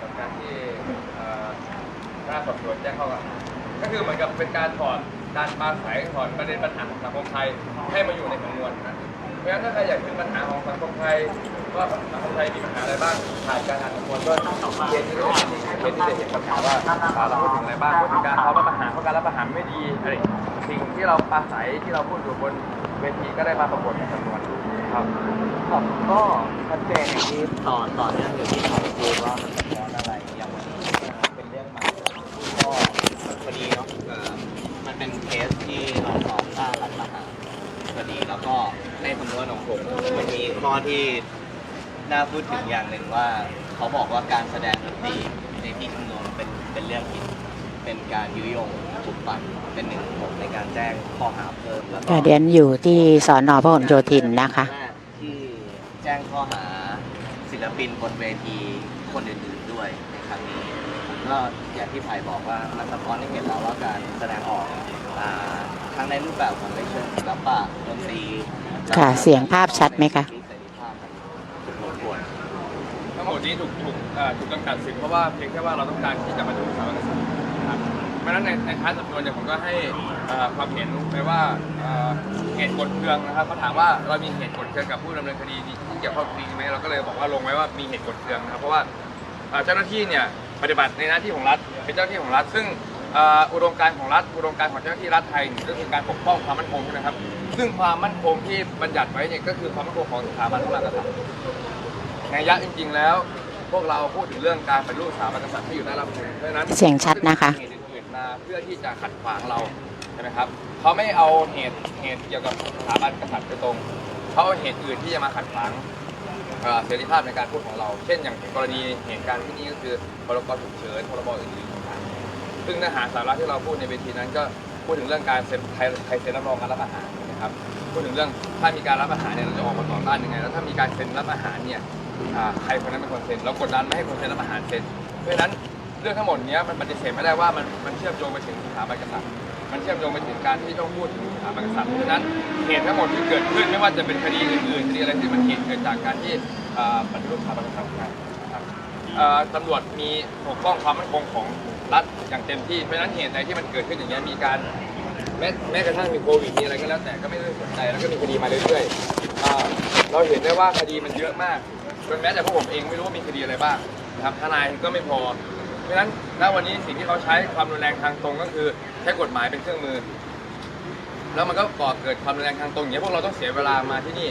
กับการที่เอ่อพนักงาสอบสวนแจ้งข้อกล่าวหาก็คือเหมือนกับเป็นการถอดการปราศัยถอดประเด็นปัญหาของสังคมไทยให้มาอยู่ในสำนวนนะเพราะฉะนั้นถ้าใครอยากเห็นปัญหาของสังคมไทยว่าสังคมไทยมีปัญหาอะไรบ้างผ่านการอ่านสำนวนก็เกณฑ์ที่จะเห็นเกณฑ์ที่จะเห็นปัญหาว่าเราพูดถึงอะไรบ้างพูดถึงการเขาประหารเพราะการรับประหารไม่ดีอะไรสิ่งที่เราปราศัยที่เราพูดอยู่บนเวทีก็ได้มาปรากฏในสำนวน ครับครับก็ชัดเจนอย่างที่ต่อต่อเนื่องอยู่ที่ผมพูดว่ามันสะท้อนอะไรอย่างวันนี้เป็นเรื่องใหม่ก็พอดีเนาะเออมันเป็นเคสที่เราสอบต้านรัฐประหารพอดีแล้วก็ในสำนวนของผมมันมีข้อที่น่าพูดถึงอย่างหนึ่งว่า เขาบอกว่าการแสดงดนตรีในที่ชุมนุมเป็นเป็นเรื่องผิดเป็นการยุยงปลุกปั่นเป็นหนึ่งผมในการแจ้งข้อหาเพิ่มแล้วก็เดียนอยู่ที่สอนอพหลโยธินนะคะ แจ้งข้อหาศิลปินบนเวทีคนอื่นๆด้วยในครั้งนี้ผมก็อย่างที่ไผ่บอกว่ามันสะท้อนให้เห็นแล้วว่าการแสดงออกอ่าทั้งในรูปแบบของในเชิงศิลปะดนตรีค่ะเสียงภาพชัดไหมคะ เสรีภาพมันถูกรบกวน ทั้งหมดนี้ถูกถูกเอ่อถูกจำกัดสิทธิ์เพราะว่าเพียงแค่ว่าเราต้องการที่จะมาดูสถาบันกษัตริย์นะครับ เพราะฉะนั้นในในท้ายสำนวนเนี่ยผมก็ให้เอ่อความเห็นไปว่าเอ่อเหตุกดเครื่องนะครับเขาถามว่าเรามีเหตุกดเครื่องกับผู้ดำเนินคดีที่เกี่ยวข้องกับคดีไหมเราก็เลยบอกว่าลงไว้ว่ามีเหตุกดเครื่องนะครับเพราะว่าเอ่อเจ้าหน้าที่เนี่ยปฏิบัติในหน้าที่ของรัฐเป็นเจ้าหน้าที่ของรัฐ ซึ่งเอ่ออุดมการณ์ของรัฐ อุดมการณ์ของเจ้าหน้าที่รัฐไทยเนี่ยก็คือการปกป้องความมั่นคงใช่ไหมครับซึ่งความมั่นคงที่บัญญัติไว้เนี่ยก็คือความมั่นคงของสถาบันพระมหากษัตริย์ ในยะจริงๆแล้ว พวกเราพูดถึงเรื่องการเปฏิรูปสถาบันกษัตริย์ที่อยู่ใต้รัฐธรรมนูญเพราะฉะนั้น เสียงชัดนะคะ เพื่อที่จะขัดขวางเราใช่ไหมครับเขาไม่เอาเหตุเหตุเกี่ยวกับสถาบันกษัตริย์โดยตรงเขาเอาเหตุอื่นที่จะมาขัดขวางเอ่อเสรีภาพในการพูดของเรา เช่นอย่างกรณีเหตุการณ์ที่นี่ก็คือพรกฉุกเฉินพรบอื่นๆต่างๆซึ่งเนื้อหาสาระที่เราพูดในเวทีนั้นก็พูดถึงเรื่องการเซ็นใครใครเซ็นรับรองการรับอาหารนะครับพูดถึงเรื่องถ้ามีการรับอาหารเนี่ยเราจะออกมาต่อต้านยังไงแล้วถ้ามีการเซ็นรับอาหารเนี่ยอ่าใครคนนั้นเป็นคนเซ็นเรากดดันไม่ให้คนเซ็นรับอาหารเซ็นเพราะฉะนั้น เรื่องทั้งหมดเนี้ยมันปฏิเสธไม่ได้ว่ามันมันเชื่อมโยงไปถึงสถาบันกษัตริย์ มันเชื่อมโยงไปถึงการที่ต้องพูดถึงสถาบันกษัตริย์เพราะฉะนั้นเหตุทั้งหมดที่เกิดขึ้นไม่ว่าจะเป็นคดีอื่นๆคดีอะไรที่มันเหตุเกิดจากการที่อ่าปฏิรูปสถาบันกษัตริย์นะครับอ่าตำรวจมีปกป้องความมั่นคงของรัฐอย่างเต็มที่เพราะฉะนั้นเหตุใดที่มันเกิดขึ้นอย่างเงี้ยมีการ แม้แม้กระทั่งมีโควิดมีอะไรก็แล้วแต่ก็ไม่ได้สนใจแล้วก็มีคดีมาเรื่อยๆอ่าเราเห็นได้ว่าคดีมันเยอะมากจนแม้แต่พวกผมเองไม่รู้ว่ามีคดีอะไรบ้างนะครับทนายก็ไม่พอ เพราะฉะนั้นณวันนี้สิ่งที่เขาใช้ความรุนแรงทางตรงก็คือใช้กฎหมายเป็นเครื่องมือ แล้วมันก็ก่อเกิดความรุนแรงทางตรงอย่างนี้ยพวกเราต้องเสียเวลามาที่นี่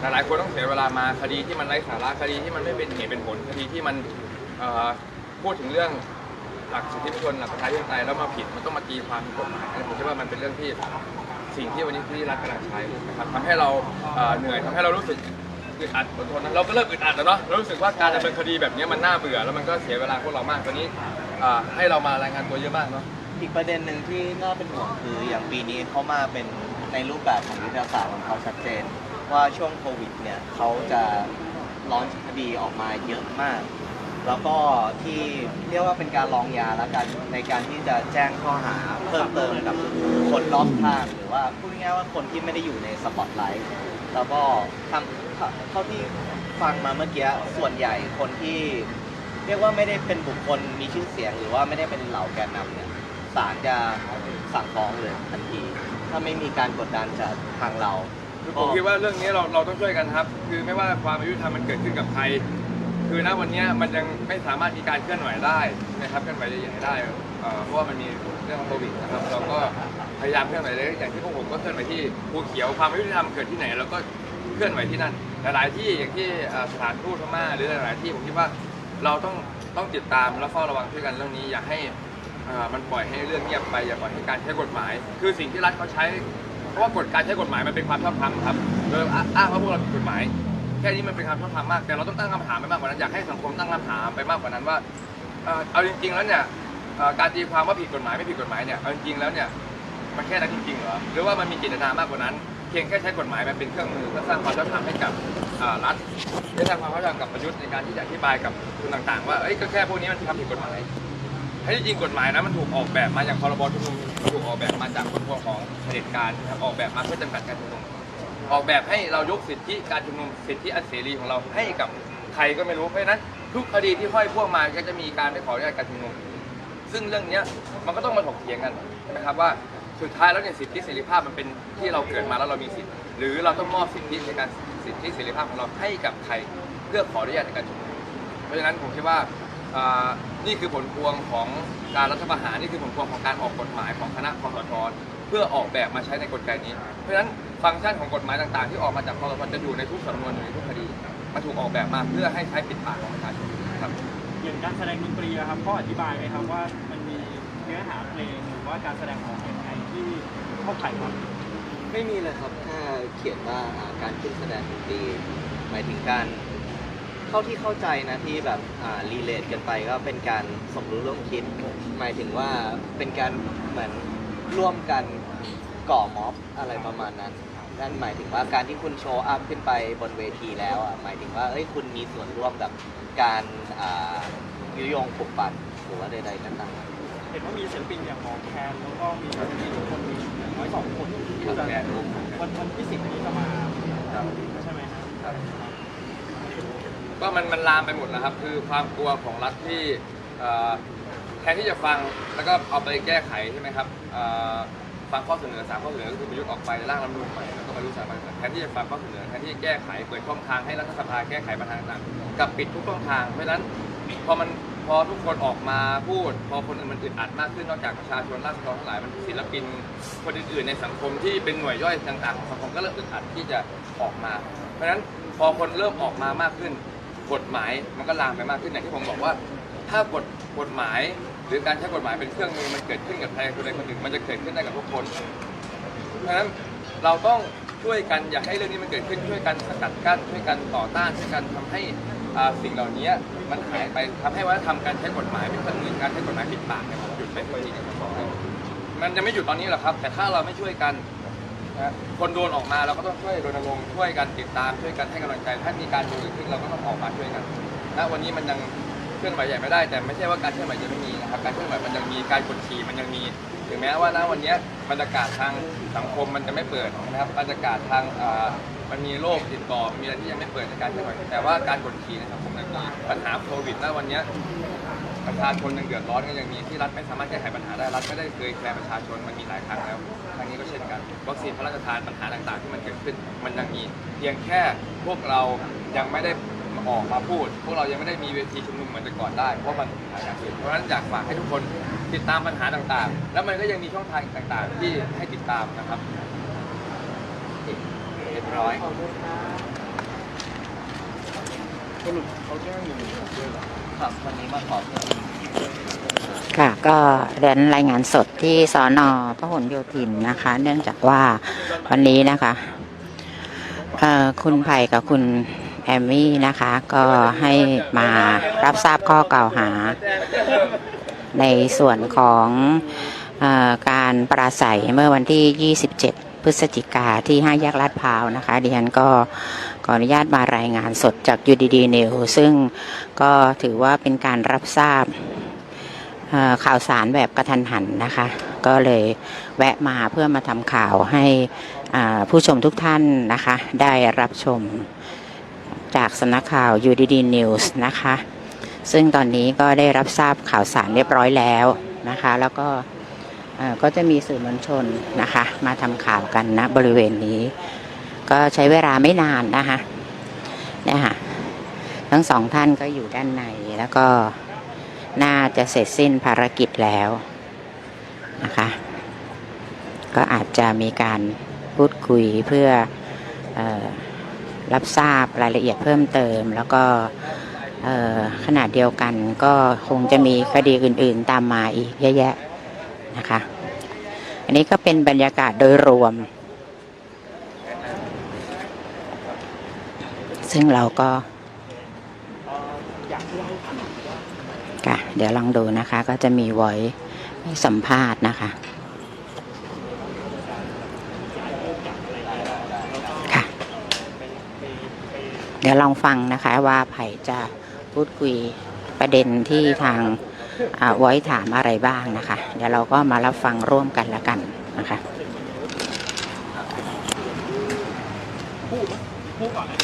หลายๆคนต้องเสียเวลามาคดีที่มันไร้สาระคดีที่มันไม่เป็นเหตุเป็นผลคดีที่มันพูดถึงเรื่องหลักสิทธิมนุษยชนหลักประชาธิปไตยแล้วมาผิดมันต้องมาตีความกฎหมายผมคิดว่ามันเป็นเรื่องที่สิ่งที่วันนี้ที่รัฐกำลังใช้นะครับทำให้เราเหนื่อยทำให้เรารู้สึก อึดอัดอดทนนะเราก็เริ่มอึดอัดแล้วเนาะเรารู้สึกว่าการดำเนินคดีแบบนี้มันน่าเบื่อแล้วมันก็เสียเวลาพวกเรามากตอนนี้อ่อให้เรามารายงานตัวเยอะมากเนาะ อีกประเด็นหนึ่งที่น่าเป็นห่วงคืออย่างปีนี้เขามาเป็นในรูปแบบของวิทยาศาสตร์ของเขาชัดเจน ว่าช่วงโควิดเนี่ยเขาจะร้อนคดีออกมาเยอะมาก แล้วก็ที่เรียกว่าเป็นการลองยาแล้วกันในการที่จะแจ้งข้อหาเพิ่มเติมกับคนรอบข้างหรือว่าพูดง่ายๆว่าคนที่ไม่ได้อยู่ในสปอตไลท์แล้วก็ทำเท่าที่ฟังมาเมื่อกี้ส่วนใหญ่คนที่เรียกว่าไม่ได้เป็นบุคคลมีชื่อเสียง หรือว่าไม่ได้เป็นเหล่าแกนนำเนี่ยศาลจะสั่งฟ้องเลยทันที ถ้าไม่มีการกดดันจากทางเรา คือผมคิดว่าเรื่องนี้เราเราต้องช่วยกันครับ คือไม่ว่าความอายุธรรมมันเกิดขึ้นกับใคร คือณวันนี้มันยังไม่สามารถมีการเคลื่อนไหวได้นะครับเคลื่อนไหวใหญ่ๆได้เอ่อเพราะว่ามันมีเรื่องโควิดนะครับเราก็พยายามเคลื่อนไหวเลยอย่างที่พวกผมก็เคลื่อนไหวที่ภูเขียวความอายุธรรมเกิดที่ไหนเราก็เคลื่อนไหวที่นั่นหลายๆที่อย่างที่เอ่อสถานทูตพม่าหรือหลายๆที่ผมคิดว่าเราต้องต้องติดตามและเฝ้าระวังช่วยกันเรื่องนี้อย่าให้เอ่อมันปล่อยให้เรื่องเงียบไปอย่าปล่อยให้การใช้กฎหมาย คือสิ่งที่รัฐเขาใช้เพราะว่ากฎการใช้กฎหมายมันเป็นความชอบธรรมครับโดยอ้างว่าพวกเราผิดกฎหมาย แค่นี้มันเป็นความชอบธรรมมาก แต่เราต้องตั้งคำถามไปมากกว่านั้น อยากให้สังคมตั้งคำถามไปมากกว่านั้นว่า เอาจริง ๆ แล้วเนี่ยการตีความว่าผิดกฎหมายไม่ผิดกฎหมายเนี่ยเอาจริงๆแล้วเนี่ยมันแค่นั้นจริงๆเหรอหรือว่ามันมีเจตนามากกว่านั้น เพียงแค่ใช้กฎหมายมันเป็นเครื่องมือเพื่อสร้างความชอบธรรมให้กับรัฐเพื่อสร้างความชอบธรรมกับประยุทธ์ในการที่จะอธิบายกับคนต่างๆ ว่าเอ้ยก็แค่พวกนี้มันทำผิดกฎหมายให้จริงกฎหมายนะมันถูกออกแบบมาอย่างพรบชุมนุมมันถูกออกแบบมาจากผลพวงของเผด็จการออกแบบมาเพื่อจำกัดการชุมนุม ออกแบบให้เรายกสิทธิการชุมนุมสิทธิอันเสรีของเราให้กับใครก็ไม่รู้เพราะฉะนั้น ทุกคดีที่ห้อยพวกมาก็จะมีการไม่ขออนุญาตการชุมนุม ซึ่งเรื่องเนี้ยมันก็ต้องมาถกเถียงกันใช่ไหมครับว่าสุดท้ายแล้วเนี่ยสิทธิเสรีภาพมันเป็นที่เราเกิดมาแล้วเรามีสิทธิ์ หรือเราต้องมอบสิทธิในการสิทธิเสรีภาพของเราให้กับใครเพื่อขออนุญาตในการชุมนุมเพราะฉะนั้นผมคิดว่าอ่านี่คือผลพวงของการรัฐประหารนี่คือผลพวงของการออกกฎหมายของคณะคอสช เพื่อออกแบบมาใช้ในกลไกนี้ เพราะฉะนั้นฟังก์ชันของกฎหมายต่างๆ ที่ออกมาจากคอสชจะอยู่ในทุกสำนวนอยู่ในทุกคดีมันถูกออกแบบมาเพื่อให้ใช้ปิดปากของประชาชนครับอย่างการแสดงดนตรีอะครับก็อธิบายไหมครับว่ามันมีเนื้อหาเพลงหรือว่าการแสดงของเพลงไทยที่เข้าข่ายความผิดไม่มีเลยครับแค่เขียนว่าอ่าการขึ้นแสดงดนตรีหมายถึงการเท่าที่เข้าใจนะที่แบบอ่ารีเลทกันไปก็เป็นการสมรู้ร่วมคิด หมายถึงว่าเป็นการเหมือน ร่วมกันก่อม็อบอะไรประมาณนั้นนั่นหมายถึงว่าการที่คุณโชว์อัพขึ้นไปบนเวทีแล้วอะหมายถึงว่าเอ้ยคุณมีส่วนร่วมกับการอ่ายุยงปลุกปั่นหรือว่าใดๆก็ตาม เห็นว่ามีศิลปินอย่างหมอแคนแล้วก็มีมีคนมีอย่างน้อยสองคนที่จะแคนร่วมกันวันที่สิบนี้จะมาใช่ไหมครับครับ ก็มันมันลามไปหมดนะครับ คือความกลัวของรัฐที่เอ่อแทนที่จะฟังแล้วก็เอาไปแก้ไขใช่ไหมครับ ฟังข้อเสนอสามข้อเสนอก็คือประยุทธ์ออกไปร่างรัฐธรรมนูญใหม่แล้วก็มารู้สามัญแทนที่จะฟังข้อเสนอแทนที่จะแก้ไขเปิดช่องทางให้รัฐสภาแก้ไขปัญหาต่างๆกับปิดทุกช่องทางเพราะฉะนั้นพอมันพอทุกคนออกมาพูด พอคนอื่นมันอึดอัดมากขึ้นนอกจากประชาชนราษฎรทั้งหลายมันศิลปินคนอื่นๆในสังคมที่เป็นหน่วยย่อยต่างๆของสังคมก็เริ่มอึดอัดที่จะออกมา เพราะฉะนั้นพอคนเริ่มออกมามากขึ้น กฎหมายมันก็ลามไปมากขึ้นอย่างที่ผมบอกว่า ถ้ากฎกฎหมาย หรือการใช้กฎหมายเป็นเครื่องมือมันเกิดขึ้นกับใครคนใดคนหนึ่งมันจะเกิดขึ้นได้กับทุกคนเพราะฉะนั้นเราต้องช่วยกันอย่าให้เรื่องนี้มันเกิดขึ้นช่วยกันสกัดกั้นช่วยกันต่อต้านช่วยกันทำให้สิ่งเหล่านี้มันหายไปทำให้วัฒนธรรมการใช้กฎหมายเป็นเครื่องมือการใช้กฎหมายปิดปากเนี่ยมันหยุดไปสักทีหนึงผมบอกให้มันจะไม่หยุดตอนนี้หรอกครับ แต่ถ้าเราไม่ช่วยกันนะคนโดนออกมาเราก็ต้องช่วยรณรงค์ช่วยกันติดตามช่วยกันให้กำลังใจถ้ามีการโดนเกิดขึ้นเราก็ต้องออกมาช่วยกันณวันนี้มันยัง ลื่อนไหวใหญ่ไม่ได้แต่ไม่ใช่ว่าการเคลื่อนไหวจะไม่มีนะครับการเคลื่อนไหวมันยังมีการกดขี่มันยังมี ถึงแม้ว่าณวันนี้บรรยากาศทางสังคมมันจะไม่เปิดนะครับบรรยากาศทางมันมีโรคติดต่อมีอะไรที่ยังไม่เปิดในการเคลื่อนไหวแต่ว่าการกดขี่ในสังคมยังมีปัญหาโควิดณวันนี้ประชาชนยังเดือดร้อนก็ยังมีที่รัฐไม่สามารถแก้ไขปัญหาได้รัฐไม่ได้เคยแคร์ประชาชนมันมีหลายครั้งแล้วครั้งนี้ก็เช่นกันวัคซีนพระราชทานปัญหาต่างๆ ที่มันเกิดขึ้น มันยังมีเพียงแค่พวกเรายังไม่ได้ ออกมาพูด พวกเรายังไม่ได้มีเวทีชุมนุมเหมือนแต่ก่อนได้ เพราะมันหาอย่างอื่นเพราะฉะนั้นอยากฝากให้ทุกคนติดตามปัญหาต่างๆ แล้วมันก็ยังมีช่องทางอีกต่างๆ ที่ให้ติดตามนะครับเรียบร้อยสรุปเขาแจ้งหนึ่งหนึ่งหกด้วยเหรอครับวันนี้มาขอเพิ่มค่ะก็เรียนรายงานสดที่สอนอพหลโยธินนะคะ เนื่องจากว่าวันนี้นะคะเอ่อคุณไผ่กับคุณ แอมมี่นะคะ ก็ให้มารับทราบข้อกล่าวหา ในส่วนของอการปราศัยเมื่อวันที่ 27 พฤศจิกาที่ห้าแยกลาดพร้าวนะคะดิฉันก็ขออนุญาตมารายงานสดจาก UDD New ซึ่งก็ถือว่าเป็นการรับทราบข่าวสารแบบกระทันหันนะคะ ก็เลยแวะมาเพื่อมาทำข่าวให้ผู้ชมทุกท่านนะคะ ได้รับชม จากสำนักข่าว UDD News นะคะ ซึ่งตอนนี้ก็ได้รับทราบข่าวสารเรียบร้อยแล้วนะคะ แล้วก็ก็จะมีสื่อมวลชนนะคะ มาทำข่าวกันณบริเวณนี้ ก็ใช้เวลาไม่นานนะคะเนี่ยค่ะทั้งสองท่านก็อยู่ด้านในแล้วก็น่าจะเสร็จสิ้นภารกิจแล้วนะคะ ก็อาจจะมีการพูดคุยเพื่ออ รับทราบรายละเอียดเพิ่มเติม แล้วก็เอ่อขณะเดียวกันก็คงจะมีคดีอื่น ๆ ตามมาอีกเยอะแยะนะคะ อันนี้ก็เป็นบรรยากาศโดยรวม ซึ่งเราก็เอ่ออยากเล่าผ่านว่าค่ะเดี๋ยวลองดูนะคะ ก็จะมีไว้สัมภาษณ์นะคะ ดี๋ยวลองฟังนะคะว่าไผ่จะพูดคุยประเด็นที่ทางไว้ถามอะไรบ้างนะคะ เดี๋ยวเราก็มารับฟังร่วมกันละกันนะคะพูดพูดก่อนเลย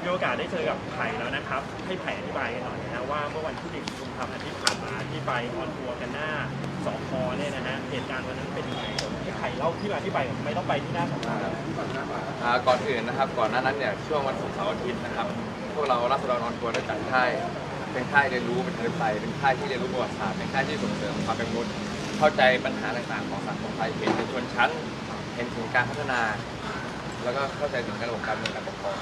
มีโอกาสได้เจอกับไผ่แล้วนะครับ ให้ไผ่อธิบายกันหน่อยนะว่าเมื่อวันที่หนึ่งกุมภาพันธ์ที่ผ่านมาที่ไปออนทัวร์กันหน้า สพเนี่ยนะฮะเหตุการณ์วันนั้นเป็นยังไงพี่ไผ่เล่าที่มาที่ไปทำไมต้องไปที่หน้าสพอ่าก่อนอื่นนะครับ ก่อนหน้านั้นเนี่ยช่วงวันศุกร์เสาร์อาทิตย์นะครับ พวกเราราษฎรนอนทัวร์ได้จัดค่ายเป็นค่ายเรียนรู้เป็นเทอมไทยเป็นค่ายที่เรียนรู้ประวัติศาสตร์เป็นค่ายที่ส่งเสริมความเป็นมนุษย์เข้าใจปัญหาต่างๆของสังคมไทยเห็นเป็นชนชั้น เห็นถึงการพัฒนา แล้วก็เข้าใจถึงระบบการเมืองการปกครอง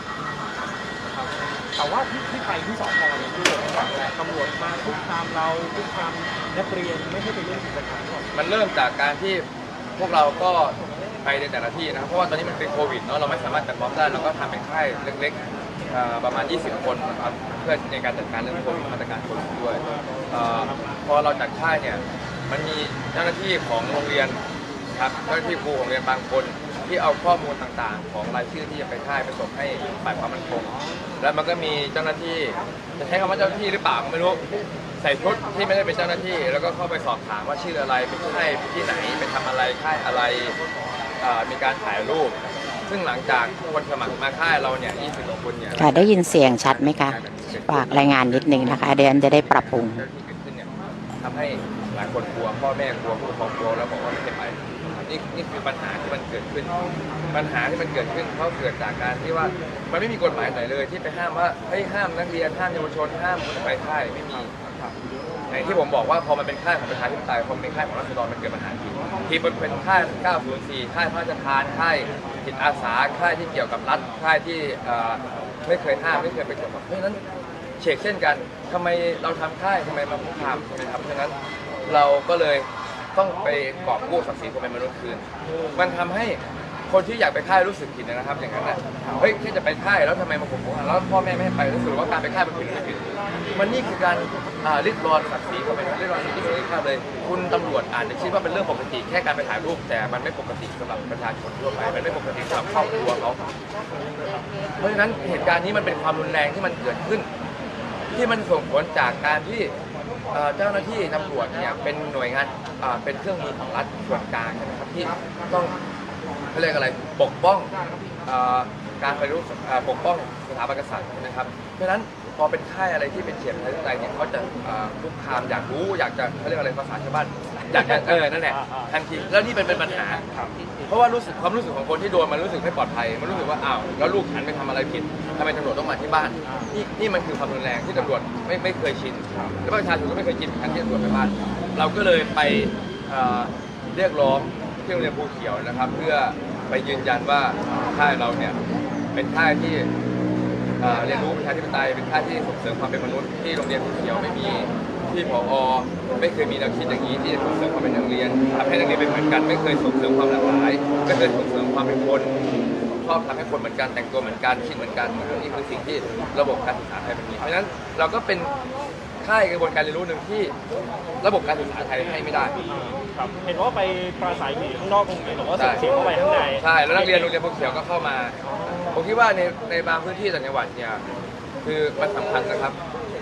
แต่ว่าที่ที่ไปที่สพเนี่ยคือตำรวจมาคุกคามเราคุกคามนักเรียนไม่ให้ไปเล่นกิจกรรมก่อนมันเริ่มจากการที่พวกเราก็ไปในแต่ละที่นะครับ เพราะว่าตอนนี้มันเป็นโควิดเนาะเราไม่สามารถจัดม็อบได้เราก็ทำเป็นค่ายเล็กๆเอ่อประมาณ 20 คนนะครับเพื่อในการจัดการเรื่องโควิดมาตรการโควิดด้วยเอ่อพอเราจัดค่ายเนี่ยมันมีเจ้าหน้าที่ของโรงเรียนครับเจ้าหน้าที่ครูของโรงเรียนบางคน ที่เอาข้อมูลต่างๆ ของรายชื่อที่จะไปค่ายไปส่งให้ฝ่ายความมั่นคง แล้วมันก็มีเจ้าหน้าที่จะใช้คำว่าเจ้าหน้าที่หรือเปล่าก็ไม่รู้ใส่ชุดที่ไม่ได้เป็นเจ้าหน้าที่ แล้วก็เข้าไปสอบถามว่าชื่ออะไรเป็นค่ายที่ไหนไปทำอะไรค่ายอะไรเอ่อมีการถ่ายรูป ซึ่งหลังจากคนสมัครมาค่ายเราเนี่ย20กว่าคนเนี่ยค่ะได้ยินเสียงชัดไหมคะฝากรายงานนิดนึงนะคะเดือนจะได้ปรับปรุงเจ้าหน้าที่เกิดขึ้นเนี่ยทำให้หลายคนกลัวพ่อแม่กลัวผู้ปกครองกลัวแล้วบอกว่าไม่ให้ไป นี่นี่คือปัญหาที่มันเกิดขึ้น ปัญหาที่มันเกิดขึ้นเพราะเกิดจากการที่ว่ามันไม่มีกฎหมายไหนเลยที่ไปห้ามว่าเฮ้ยห้ามนักเรียนห้ามเยาวชนห้ามคนไปค่ายไม่มีในที่ผมบอกว่าพอมันเป็นค่ายของประชาธิปไตยพอมันเป็นค่ายของรัษฎรมันเกิดปัญหาทีที่มันเป็นค่าย904ค่ายพระราชทานค่ายจิตอาสาค่ายที่เกี่ยวกับรัฐค่ายที่ไม่เคยห้ามไม่เคยไปกดเพราะฉะนั้นเฉกเช่นกันทำไมเราทำค่ายทำไมมาคุกคามทำไมทำเพราะฉะนั้นเราก็เลย ต้องไปกอบกู้ศักดิ์ศรีความเป็นมนุษย์คืน มันทำให้คนที่อยากไปค่ายรู้สึกผิดนะครับ อย่างนั้นนะเฮ้ยแค่จะไปค่ายแล้วทำไมมาข่มขู่แล้วพ่อแม่ไม่ให้ไปรู้สึกว่าการไปค่ายมันผิดหรือไม่ผิด มันนี่คือการอ่าริดรอนศักดิ์ศรีความเป็นริดรอนสิทธิเสรีภาพเลย คุณตำรวจอาจจะคิดว่าเป็นเรื่องปกติแค่การไปถ่ายรูปแต่มันไม่ปกติสำหรับประชาชนทั่วไปมันไม่ปกติสำหรับครอบครัวเขาเพราะฉะนั้นเหตุการณ์นี้มันเป็นความรุนแรงที่มันเกิดขึ้น ที่มันส่งผลจากการที่เอ่อเจ้าหน้าที่ตำรวจเนี่ยเป็นหน่วยงาน เป็นเครื่องมือของรัฐส่วนกลางใช่ไหมครับที่ต้องเขาเรียกอะไรปกป้องอการไปรูปอ่าปกป้องสถาบันกษัตริย์ใช่ไหมครับ เพราะฉะนั้นพอเป็นค่ายอะไรที่เป็นเฉียบอะไรอะไรเนี่ยเขาจะคุกคามอยากรู้อยากจะเขาเรียกอะไรภาษาชาวบ้านอยากจะเออนั่นแหละทันทีแล้วนี่เป็นเป็นปัญหา เพราะว่ารู้สึกความรู้สึกของคนที่โดนมันรู้สึกไม่ปลอดภัย มันรู้สึกว่าอ้าวแล้วลูกฉันไปทำอะไรผิดทำไมตำรวจต้องมาที่บ้านนี่นี่มันคือความรุนแรงที่ตำรวจไม่ไม่เคยชินและประชาชนก็ไม่เคยชินกับการที่ตำรวจไปบ้าน เราก็เลยไปเอ่อเรียกร้องที่โรงเรียนภูเขียวนะครับ เพื่อไปยืนยันว่าค่ายเราเนี่ยเป็นค่ายที่เอ่อเรียนรู้ประชาธิปไตยเป็นค่ายที่ส่งเสริมความเป็นมนุษย์ที่โรงเรียนภูเขียวไม่มีที่ผอไม่เคยมีแนวคิดอย่างนี้ที่จะส่งเสริมความเป็นนักเรียนทำให้นักเรียนเป็นเหมือนกัน ไม่เคยส่งเสริมความหลากหลายไม่เคยส่งเสริมความเป็นคนชอบทำให้คนเหมือนกันแต่งตัวเหมือนกันคิดเหมือนกันนี่คือสิ่งที่ระบบการศึกษาไทยเป็นมีเพราะฉะนั้นเราก็เป็น ค่ายกระบวนการเรียนรู้หนึ่งที่ระบบการศึกษาไทยให้ไม่ได้ ครับเห็นว่าไปปราศัยอยู่ข้างนอกโรงเรียนแต่ว่าส่งเสียงเข้าไปข้างในใช่แล้วนักเรียนโรงเรียนภูเขียวก็เข้ามา ผมคิดว่าในในบางพื้นที่ต่างจังหวัดเนี่ยคือมันสำคัญนะครับ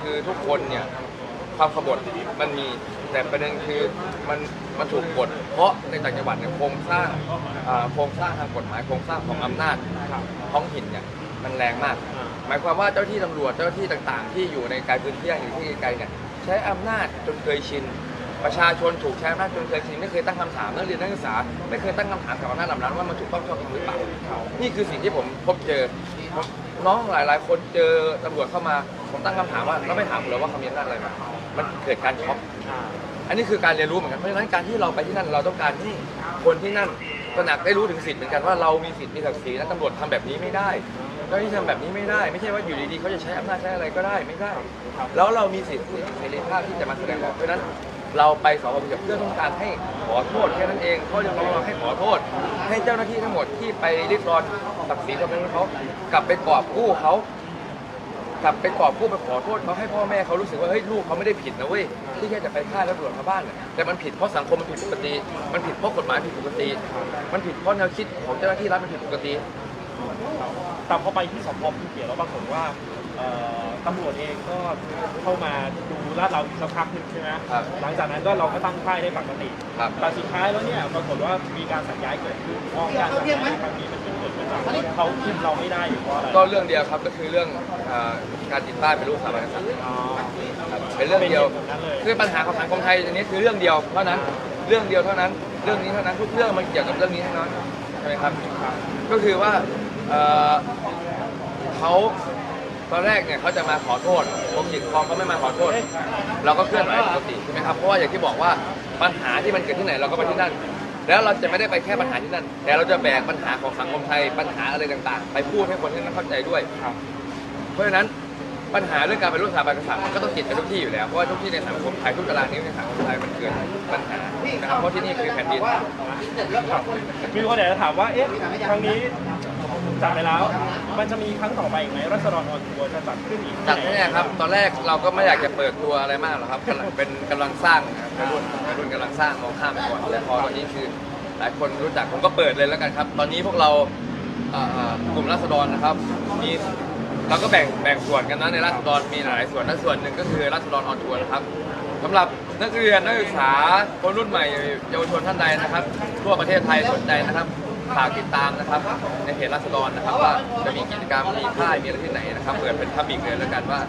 คือทุกคนเนี่ยความขบฏมันมีแต่ประเด็นคือมันมันถูกกด เพราะในต่างจังหวัดเนี่ยโครงสร้างอ่าโครงสร้างทางกฎหมายโครงสร้างของอำนาจท้องถิ่นเนี่ย มันแรงมาก หมายความว่าเจ้าที่ตำรวจเจ้าที่ต่างๆ ที่อยู่ในไกลพื้นที่อยู่ที่ไกลๆเนี่ยใช้อำนาจจนเคยชิน ประชาชนถูกใช้อำนาจจนเคยชินไม่เคยตั้งคำถามนักเรียนนักศึกษาไม่เคยตั้งคำถามกับอำนาจเหล่านั้นว่ามันถูกต้องชอบธรรมหรือเปล่านี่คือสิ่งที่ผมพบเจอน้องหลายๆ คนเจอตำรวจเข้ามาผมตั้งคำถามว่าแล้วไม่ถามผมเลยว่าเขามีอำนาจอะไรมามันเกิดการช็อกอันนี้คือการเรียนรู้เหมือนกันเพราะฉะนั้นการที่เราไปที่นั่นเราต้องการให้คนที่นั่นตระหนักได้รู้ถึงสิทธิ์เหมือนกันว่าเรามีสิทธิ์มีศักดิ์ศรีและตำรวจทำแบบนี้ไม่ได้ เจ้าหน้าที่ทำแบบนี้ไม่ได้ ไม่ใช่ว่าอยู่ดีๆเขาจะใช้อำนาจใช้อะไรก็ได้ไม่ได้ แล้วเรามีสิทธิ์เสรีภาพที่จะมาแสดงออกเพราะฉะนั้นเราไปสอบเพื่อต้องการให้ขอโทษแค่นั้นเองข้อเรียกร้องเราให้ขอโทษ ให้เจ้าหน้าที่ทั้งหมดที่ไปริดรอนศักดิ์ศรีความเป็นมนุษย์เขากลับไปกอบกู้เขากลับไปกอบกู้ไปขอโทษเขาให้พ่อแม่เขารู้สึกว่าเฮ้ยลูกเขาไม่ได้ผิดนะเว้ยที่แค่จะไปฆ่าแล้วตำรวจมาบ้านน่ะแต่มันผิดเพราะสังคมมันผิดปกติ มันผิดเพราะกฎหมายผิดปกติ มันผิดเพราะแนวคิดของเจ้าหน้าที่รัฐมันผิดปกติ แต่พอไปที่สพภูเขียวแล้วปรากฏว่าเเอ่อตำรวจเองก็เข้ามาดูลาดเราอีกสักพักหนึ่งใช่ไหมครับ หลังจากนั้นก็เราก็ตั้งค่ายได้ปกติ ครับ แต่สุดท้ายแล้วเนี่ยปรากฏว่ามีการสั่งย้ายเกิดขึ้นเพราะการสั่งย้ายครั้งนี้มันเป็นเกิดมาจากเขาขึ้นเราไม่ได้อยู่เพราะอะไรก็เรื่องเดียวครับก็คือเรื่องเอ่อการติดป้ายเป็นรูปสถาบันกษัตริย์ อ๋อ ครับเป็นเรื่องเดียว เป็นแบบนั้นเลย คือปัญหาของสังคมไทยอันนี้คือเรื่องเดียวเท่านั้น เรื่องเดียวเท่านั้น เรื่องนี้เท่านั้นทุกเรื่องมันเกี่ยวกับเรื่องนี้ทั้งนั้นใช่ไหมครับ ก็คือว่า เอ่อเขาตอนแรกเนี่ยเขาจะมาขอโทษผมหยิบพอเขาไม่มาขอโทษ เราก็เคลื่อนไหวปกติใช่ไหมครับเพราะว่าอย่างที่บอกว่าปัญหาที่มันเกิดที่ไหนเราก็ไปที่นั่น แล้วเราจะไม่ได้ไปแค่ปัญหาที่นั่น แต่เราจะแบกปัญหาของสังคมไทยปัญหาอะไรต่างๆ ไปพูดให้คนที่นั่นเข้าใจด้วยครับเพราะฉะนั้นปัญหาเรื่องการเป็นรูปสถาบันกษัตริย์มันก็ต้องติดกันทุกที่อยู่แล้วเพราะว่าทุกที่ในสังคมไทยทุกตารางนิ้วในสังคมไทยมันเกิดปัญหานะครับเพราะที่นี่คือแผ่นดินครับมีคนอยากจะถามว่า เอ๊ะ ครั้งนี้ จัดไปแล้ว มันจะมีครั้งต่อไปอีกไหมรัศดรออนทัวร์จะจัดขึ้นอีกจัดแน่ๆครับ ตอนแรกเราก็ไม่อยากจะเปิดตัวอะไรมากหรอกครับกำลังเป็นกำลังสร้างนะครับวัยรุ่นวัยรุ่นกำลังสร้างมองข้ามไปก่อนแต่พอตอนนี้คือหลายคนรู้จักผมก็เปิดเลยแล้วกันครับ ตอนนี้พวกเราเอ่อกลุ่มรัษฎรนะครับมีเราก็แบ่งแบ่งส่วนกันนะในรัษฎรมีหลายส่วนและส่วนหนึ่งก็คือรัษฎรออนทัวร์นะครับสำหรับนักเรียนนักศึกษาคนรุ่นใหม่เยาวชนท่านใดนะครับ ทั่วประเทศไทยสนใจนะครับ ฝากติดตามนะครับในเพจรัษฎรนะครับว่าจะมีกิจกรรมมีค่ายมีอะไรที่ไหนนะครับเปิดเป็นทับบิกเลยแล้วกันว่า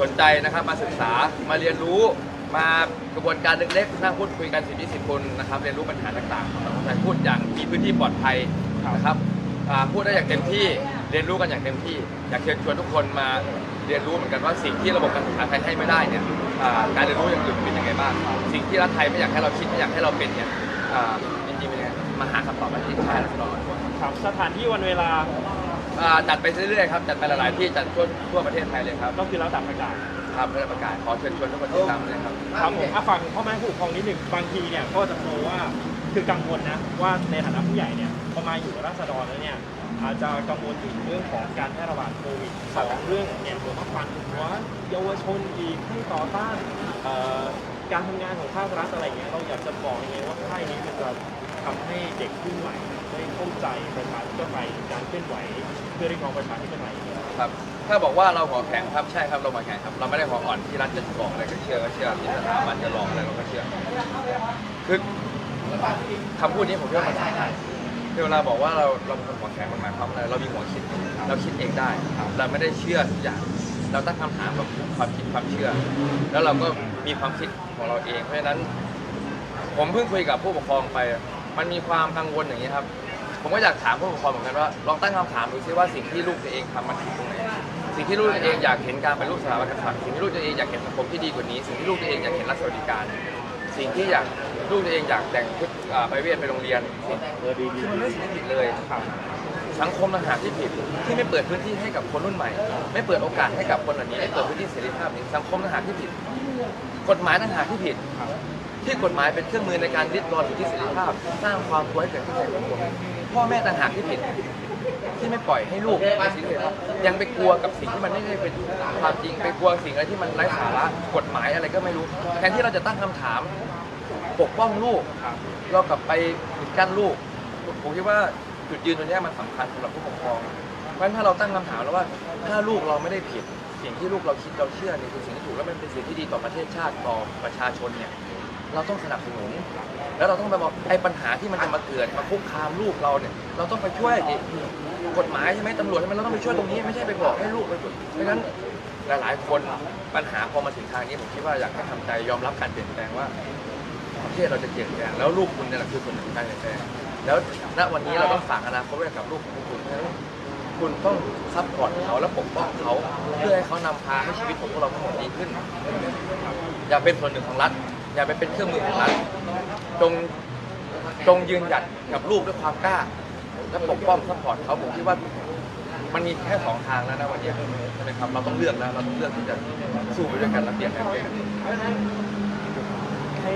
สนใจนะครับมาศึกษามาเรียนรู้มากระบวนการเล็กๆนั่งพูดคุยกันสิบยี่สิบคนนะครับเรียนรู้ปัญหาต่างๆของสังคมไทยพูดอย่างมีพื้นที่ปลอดภัยนะครับพูดได้อย่างเต็มที่เรียนรู้กันอย่างเต็มที่ อยากเชิญชวนทุกคนมาเรียนรู้เหมือนกันว่าสิ่งที่ระบบการศึกษาไทยให้ไม่ได้เนี่ยการเรียนรู้อย่างอื่นเป็นยังไงบ้าง สิ่งที่รัฐไทยไม่อยากให้เราคิดไม่อยากให้เราเป็นเนี่ย มาหาคำตอบมาที่ค่ายรัศดรครับสถานที่วันเวลาอ่าจัดไปเรื่อยๆครับจัดไปหลายๆที่จัดทั่วทั่วประเทศไทยเลยครับก็คือแล้วแต่ประกาศครับเพื่อประกาศขอเชิญชวนทุกคนติดตามเลยครับครับผมอะฟังพ่อแม่ผู้ปกครองนิดหนึ่งบางทีเนี่ยก็จะกลัวว่าคือกังวลนะว่าในฐานะผู้ใหญ่เนี่ยพอมาอยู่กับราษฎรแล้วเนี่ยอาจจะกังวลถึงเรื่องของการแพร่ระบาดโควิดสองเรื่องเนี่ยหัวมาฟันหัวเยาวชนอีกให้ต่อต้านเอ่อการทำงานของภาครัฐอะไรอย่างเงี้ยเราอยากจะบอกยังไงว่าค่ายนี้มันจะ ทำให้เด็กรุ่นใหม่ได้เข้าใจประชาธิปไตยการเคลื่อนไหวเพื่อเรียกร้องประชาธิปไตยครับ ถ้าบอกว่าเราหัวแข็งครับใช่ครับเราหัวแข็งครับ เราไม่ได้หัวอ่อนที่รัฐจะบอกอะไรก็เชื่อก็เชื่อที่สถาบันจะหลอกอะไรเราก็เชื่อคือคำพูดนี้ผมคิดว่ามันสำคัญคือเวลาบอกว่าเราเราเป็นคนหัวแข็งมันหมายความว่าอะไรเรามีหัวคิดเราคิดเองได้เราไม่ได้เชื่อทุกอย่างเราตั้งคำถามกับความคิดความเชื่อ แล้วเราก็มีความคิดของเราเองเพราะฉะนั้น ผมเพิ่งคุยกับผู้ปกครองไป มันมีความกังวลอย่างนี้ครับ ผมก็อยากถามผู้ปกครองเหมือนกันว่าลองตั้งคำถามดูซิว่าสิ่งที่ลูกตัวเองทำมันผิดตรงไหนสิ่งที่ลูกตัวเองอยากเห็นการเป็นลูกสถาบันกษัตริย์สิ่งที่ลูกตัวเองอยากเห็นสังคมที่ดีกว่านี้ สิ่งที่ลูกตัวเองอยากเห็นรัฐสวัสดิการ สิ่งที่อยากลูกตัวเองอยากแต่งชุดอ่าไปเวียนไปโรงเรียนสิ่งเออดีดีที่มันไม่ผิดเลยสังคมต่างหากที่ผิดที่ไม่เปิดพื้นที่ให้กับคนรุ่นใหม่ ไม่เปิดโอกาสให้กับคนเหล่านี้ไม่เปิดพื้นที่เสรีภาพนี้สังคมต่างหากที่ผิด กฎหมายต่างหากที่ผิด ที่กฎหมายเป็นเครื่องมือในการริดรอนสิทธิเสรีภาพ สร้างความกลัวให้เกิดขึ้นในสังคมพ่อแม่ต่างหากที่ผิด ที่ไม่ปล่อยให้ลูกมีสิทธิเสรีภาพยังไปกลัวกับสิ่งที่มันไม่ได้เป็นความจริงไปกลัวสิ่งอะไรที่มันไร้สาระกฎหมายอะไรก็ไม่รู้แทนที่เราจะตั้งคำถาม ปกป้องลูกเรากลับไปปิดกั้นลูกผมคิดว่าจุดยืนตรงนี้มันสำคัญสำหรับผู้ปกครองเพราะฉะนั้นถ้าเราตั้งคำถามแล้วว่า ถ้าลูกเราไม่ได้ผิด สิ่งที่ลูกเราคิดเราเชื่อเนี่ยคือสิ่งที่ถูกแล้วมันเป็นสิ่งที่ดีต่อประเทศชาติต่อประชาชนเนี่ย เราต้องสนับสนุน แล้วเราต้องไปบอกไอ้ปัญหาที่มันจะมาเกิดมาคุกคามลูกเราเนี่ย เราต้องไปช่วยกฎหมายใช่ไหมตำรวจใช่ไหมเราต้องไปช่วยตรงนี้ไม่ใช่ไปบอกให้ลูกไปฝึกเพราะฉะนั้นหลายๆคนปัญหาพอมาถึงทางนี้ผมคิดว่าอยากให้ทำใจยอมรับการเปลี่ยนแปลงว่าประเทศเราจะเปลี่ยนแปลงแล้วลูกคุณเนี่ยแหละคือส่วนหนึ่งของการเปลี่ยนแปลงแล้วณวันนี้เราต้องฝากอนาคตไว้กับลูกของคุณเพราะฉะนั้นคุณต้องซัพพอร์ตเขาและปกป้องเขาเพื่อให้เขานำพาให้ชีวิตของพวกเราทั้งหมดดีขึ้น อย่าเป็นส่วนหนึ่งของรัฐ อย่าไปเป็นเครื่องมือของรัฐจงจงยืนหยัดกับลูกด้วยความกล้า และปกป้องซัพพอร์ตเขาผมคิดว่ามันมีแค่สองทางแล้วนะวันนี้ใช่ไหมครับเราต้องเลือกแล้วเราต้องเลือกที่จะสู้ไปด้วยกันและเปลี่ยนแปลงไปด้วยกันให้